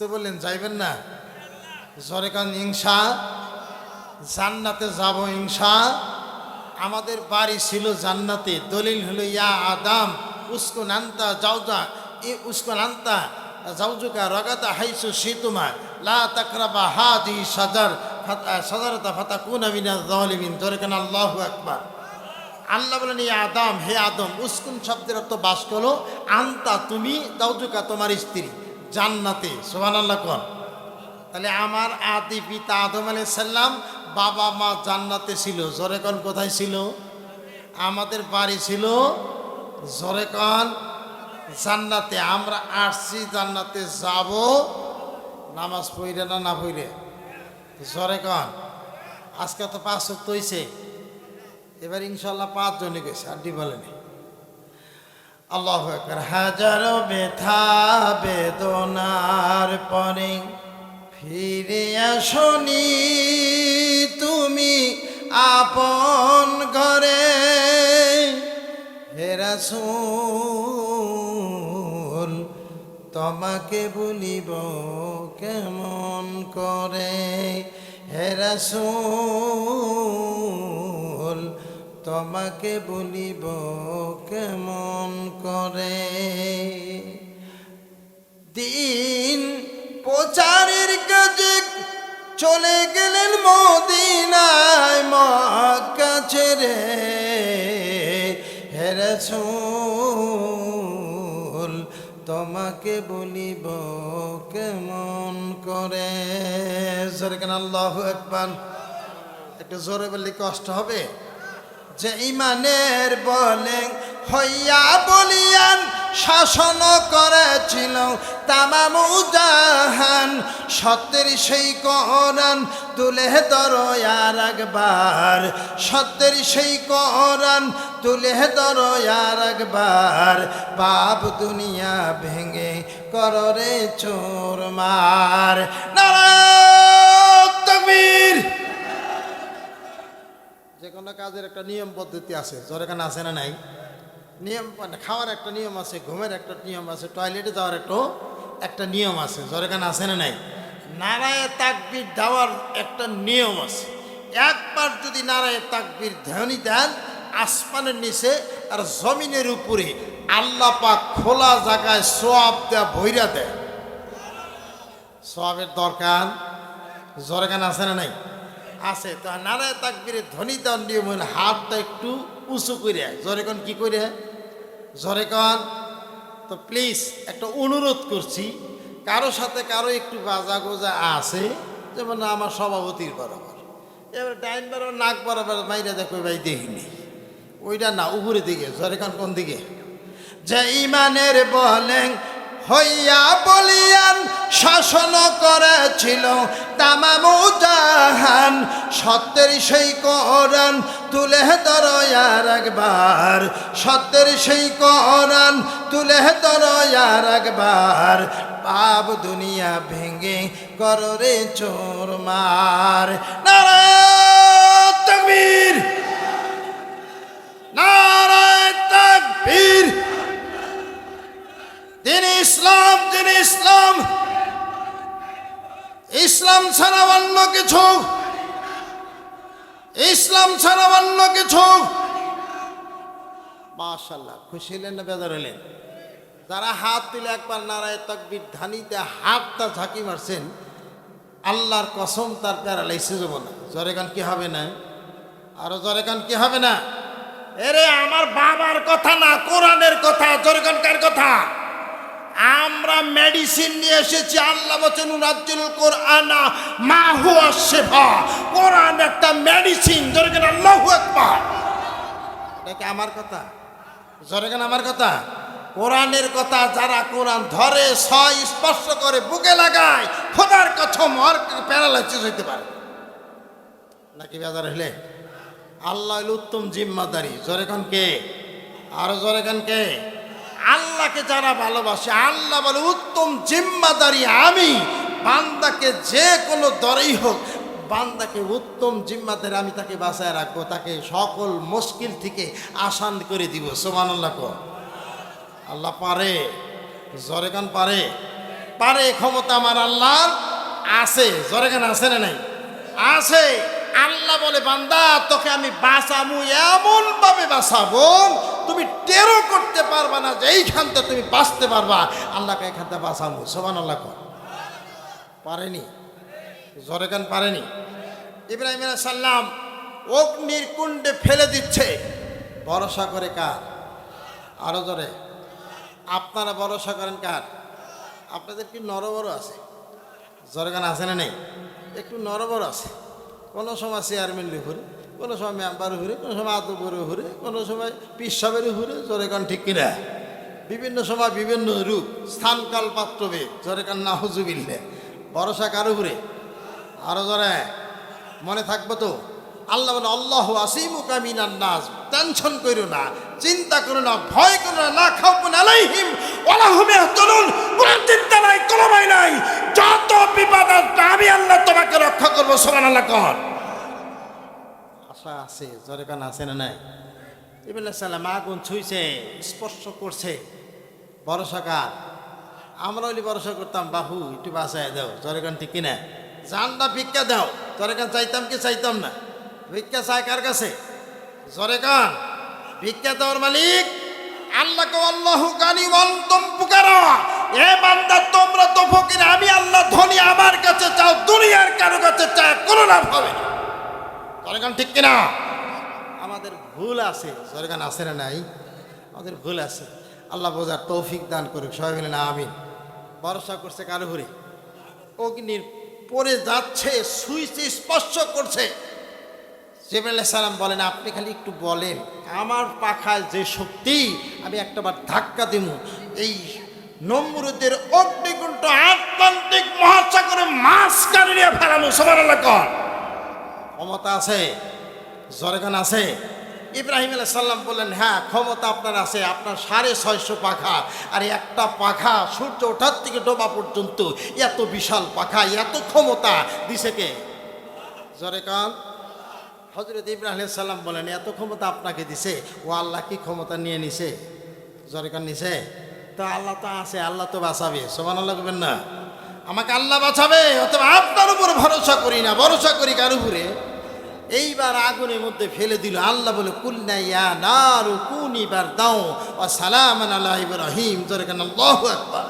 আসতে বললেন, যাইবেন না? জোরে কান ইংসা জান্নাতে যাব ইংসা আমাদের বাড়ি ছিল জান্নাতে, দলিল হলো, ইয়া আদাম, উস্কো নান্তা যাওজা এ উস্কো নান্তা যাওজুকা রগাতা হাইসু শীতুমা, লা তাকরাবা হাদি সাজার সাজারতা ফাতা কুন আমিনা জালিমিন জোরে কান আল্লাহু আকবার। আল্লাহ বলেন এই আদম, হে আদম, উস্কুন শব্দের অর্থ বাস করো আন্তা তুমি দাউজুকা তোমার স্ত্রী। জান্নাতে সোহান আল্লাহ কন। তাহলে আমার আদি পিতা আদম আলি সাল্লাম বাবা মা জান্নাতে ছিল। জরেকন কোথায় ছিল? আমাদের বাড়ি ছিল জরেকন জান্নাতে। আমরা আসছি জান্নাতে, যাব নামাজ পড়ে না না পড়ে জরেকন আজকে তো পাঁচ সপ্তাহ হয়েছে এবার ইনশাল্লাহ পাঁচজনে গেছে আড্ডি বলেনি আল্লাহ হাজারো ব্যথা বেদনার পরে ফিরে আসনি তুমি আপন ঘরে। হেরাসুল তোমাকে বলিব কেমন করে? হেরাসুল তোমাকে বলিব কেমন করে? দিন প্রচারের কাজে চলে গেলেন মদিনায় মক্কা ছেড়ে। হেরেছুল তোমাকে বলিব কেমন করে? জোরে কেন আল্লাহ একবার একটু জোরে বললে কষ্ট হবে? যে ইমানের বলে হইয়া বলিয়ান শাসন করেছিল তামামু জাহান সত্যের সেই কোরআন তুলে ধরো আর একবার। সত্যের সেই কোরআন তুলে ধরো আর একবার। বাপ দুনিয়া ভেঙে কররে চোর মার। নারায়ণ তকবীর। কোনো কাজের একটা নিয়ম পদ্ধতি আছে জ্বর এখানে আছে না নাই? নিয়ম মানে খাওয়ার একটা নিয়ম আছে, ঘুমের একটা নিয়ম আছে, টয়লেটে যাওয়ার একটা একটা নিয়ম আছে জ্বর এখানে আছে না নাই? নারায় তাকবির দেওয়ার একটা নিয়ম আছে। একবার যদি নারায় তাকবির ধ্বনি দেন, আসমানের নিচে আর জমিনের উপরে আল্লাহ পাক খোলা জায়গায় সোয়াব দেয়া ভৈরা দেয়। সোয়াবের দরকার? জ্বর এখানে আছে না নাই? আছে, তো নারায় তাকবিরে ধ্বনি দেওয়ার নিয়ম হলে হাতটা একটু উঁচু করে জরেকন কি করে জরে জরেকন তো প্লিজ একটা অনুরোধ করছি, কারও সাথে কারও একটু বাজা গোজা আছে, যেমন আমার সভাপতির বরাবর। এবার ডাইন বরাবর নাক বরাবর মাইরা দেখো, ভাই দেখিনি। ওইটা না উপরে দিকে জরেকন কোন দিকে? যে ইমানের বলেন হইয়া বলিয়ান, শাসন করেছিল তামামু জাহান। সত্যের সেই কোরআন তুলে ধরো আর একবার। সত্যের সেই কোরআন তুলে ধরো আর একবার। পাপ দুনিয়া ভেঙে কররে চোর মার। নারায়ণ তকবীর! নারায়ণ তকবীর! তিনি ইসলাম তিনি ইসলাম। ইসলাম ছাড়া অন্য কিছু। ইসলাম ছাড়া অন্য কিছু। মাশাল্লাহ খুশি হলেন না বেজার হলেন? যারা হাত তুলে একবার নারায় তকবির ধানিতে হাতটা ঝাঁকি মারছেন, আল্লাহর কসম তার প্যারালাইসিস যাব না জরে গান কি হবে না? আরও জরে গান কি হবে না? এরে, আমার বাবার কথা না, কোরআনের কথা, জরে গান কার কথা? আমরা মেডিসিন নিয়ে এসেছি, আল্লাহ বচন রাজ্যুল কোরআনা মা হুয়া শেফা কোরআন একটা মেডিসিন জোরে কেন আল্লাহু আকবার। এটা কি আমার কথা? জোরে কেন আমার কথা? কোরআনের কথা যারা কোরআন ধরে ছয় স্পর্শ করে, বুকে লাগায়, খোদার কছম আর প্যারালাইসিস হইতে পারে। নাকি বেজার হলে আল্লাহ উত্তম জিম্মাদারি। জোরে কে? আরও জোরে কে? আল্লাহকে যারা ভালোবাসে, আল্লাহ বলে, উত্তম জিম্মাদারি আমি। বান্দাকে যে কোনো দরেই হোক, বান্দাকে উত্তম জিম্মাদারি আমি তাকে বাঁচায় রাখব, তাকে সকল মুশকিল থেকে আসান করে দিব। সোমান আল্লাহ আল্লাহ পারে, জরে জরেগান পারে। পারে ক্ষমতা আমার আল্লাহ আছে। জোরে কেন আছে না নাই? আছে। আল্লাহ বলে, বান্দা, তোকে আমি বাঁচাবো এমন ভাবে বাঁচাবো তুমি টেরো করতে পারবা না যে এইখানটা তুমি বাঁচতে পারবা। আল্লাহকে এখানটা বাঁচাবো। সোমান আল্লাহ কর। পারেনি? জোরে কেন পারেনি? ইব্রাহিম সাল্লাম অগ্নির কুণ্ডে ফেলে দিচ্ছে। ভরসা করে কার? আরও জোরে। আপনারা ভরসা করেন কার? আপনাদের কি নরবর আছে? জরগান আছে না নেই? একটু নরবর আছে। কোনো সময় চেয়ারম্যান ঘুরে। কোনো সময় মেম্বার ঘুরে কোনো সময় আদবের ঘুরে কোনো সময় পিসাবের ঘুরে জরেগান ঠিক কিনা? বিভিন্ন সময় বিভিন্ন রূপ স্থানকাল পাত্রবে জরেগান না হুজুবিল্লে ভরসা কারও ঘুরে আরও জরে। মনে থাকব তো? আল্লাহ বলে, আল্লাহ আসিমু কামিনান নাস। টেনশন করো না, চিন্তা করো না, ভয় করো না না খাওয়ান আলাইহিম, ওয়ালা হুম ইয়াহতুনুন কোনো চিন্তা নাই ভয় নাই। যত বিপদ আসবে, আমি আল্লাহ তোমাকে রক্ষা করব, সুবহানাল্লাহ কর। আশা আছে, জরে কান, আছে না নাই? ইবনে সালাম আগুন ছুঁইছে, স্পর্শ করছে। ভরসা কার আমরা ওই ভরসা করতাম, বাহু, একটু বাসায় দাও, জরে কান, ঠিক কিনা? জানটা ভিক্ষা দাও। জরে কান, চাইতাম কি চাইতাম না? ভিক্ষা চাই কার কাছে? জরে কান, ভিক্ষা দেওয়ার মালিক আল্লাহকে, আল্লাহ গানি অন্তম পুকারা এ বান্দা, তোমরা তো ফকির, আমি আল্লাহ ধনী, আমার কাছে চাও, দুনিয়ার কারও কাছে চাও কোনো লাভ হবে না। জনগণ ঠিক কিনা? আমাদের ভুল আছে। জনগণ আছে না নাই? আমাদের ভুল আছে। আল্লাহ বোঝার তৌফিক দান করুক। সবাই মিলে না আমিন। ভরসা করছে কারও ঘুরে অগ্নির পরে যাচ্ছে সুইচে স্পর্শ করছে। জিবরাইল সালাম বলেন, আপনি খালি একটু বলেন, আমার পাখায় যে শক্তি, আমি একটাবার ধাক্কা দিব এই নম্রদের অগ্নিকুণ্ড আটলান্টিক মহাসাগরে মাছ কানিয়ে ফেলানো সবার কর। ক্ষমতা আছে, জরেগান আছে। ইব্রাহিম আলাইহিস সাল্লাম বললেন হ্যাঁ ক্ষমতা আপনার আছে, আপনার সাড়ে ছয়শো পাখা, আর একটা পাখা সূর্য ওঠার থেকে ডোবা পর্যন্ত এত বিশাল পাখা, এত ক্ষমতা দিছে কে? জরেকান হজরত ইব্রাহিম সাল্লাম বলেন এত ক্ষমতা আপনাকে দিছে, ও আল্লাহ কি ক্ষমতা নিয়ে নিছে? জরেকান নিছে, তো আল্লাহ তো আছে, আল্লাহ তো বাঁচাবে সমান আল্লাহ করবেন না। আমাকে আল্লাহ বাঁচাবে, অথবা আপনার উপর ভরসা করি না, ভরসা করি কার উপরে? এইবার আগুনের মধ্যে ফেলে দিল। আল্লাহ বলে নারু দাও আল্লাহ ইব্রাহিম। আকবার।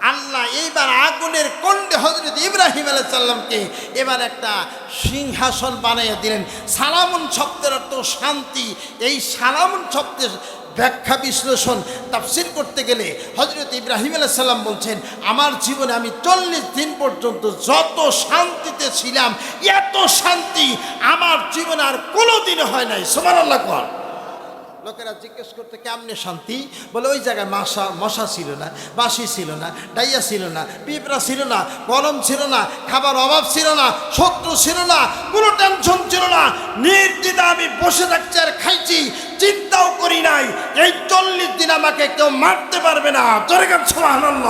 আল্লাহ এইবার আগুনের কণ্ডে হজরত ইব্রাহিম আলাইসাল্লামকে এবার একটা সিংহাসন বানাইয়া দিলেন। সালামুন শব্দের অর্থ শান্তি। এই সালামুন শব্দের ব্যাখ্যা বিশ্লেষণ, তাফসির করতে গেলে হজরত ইব্রাহিম আলাহ সাল্লাম বলছেন, আমার জীবনে আমি চল্লিশ দিন পর্যন্ত যত শান্তিতে ছিলাম, এত শান্তি আমার জীবনে আর কোনো দিন হয় নাই। সোমান আল্লাহ লোকেরা জিজ্ঞেস করতে, কেমনে শান্তি? বলে, ওই জায়গায় মশা মশা ছিল না বাসি ছিল না, ডাইয়া ছিল না, পিঁপড়া ছিল না গরম ছিল না, খাবার অভাব ছিল না, শত্রু ছিল না, কোনো টেনশন ছিল না। নির্দিদা আমি বসে থাকছি আর খাইছি, চিন্তাও করি নাই। এই চল্লিশ দিন আমাকে কেউ মারতে পারবে না। গান আনন্দ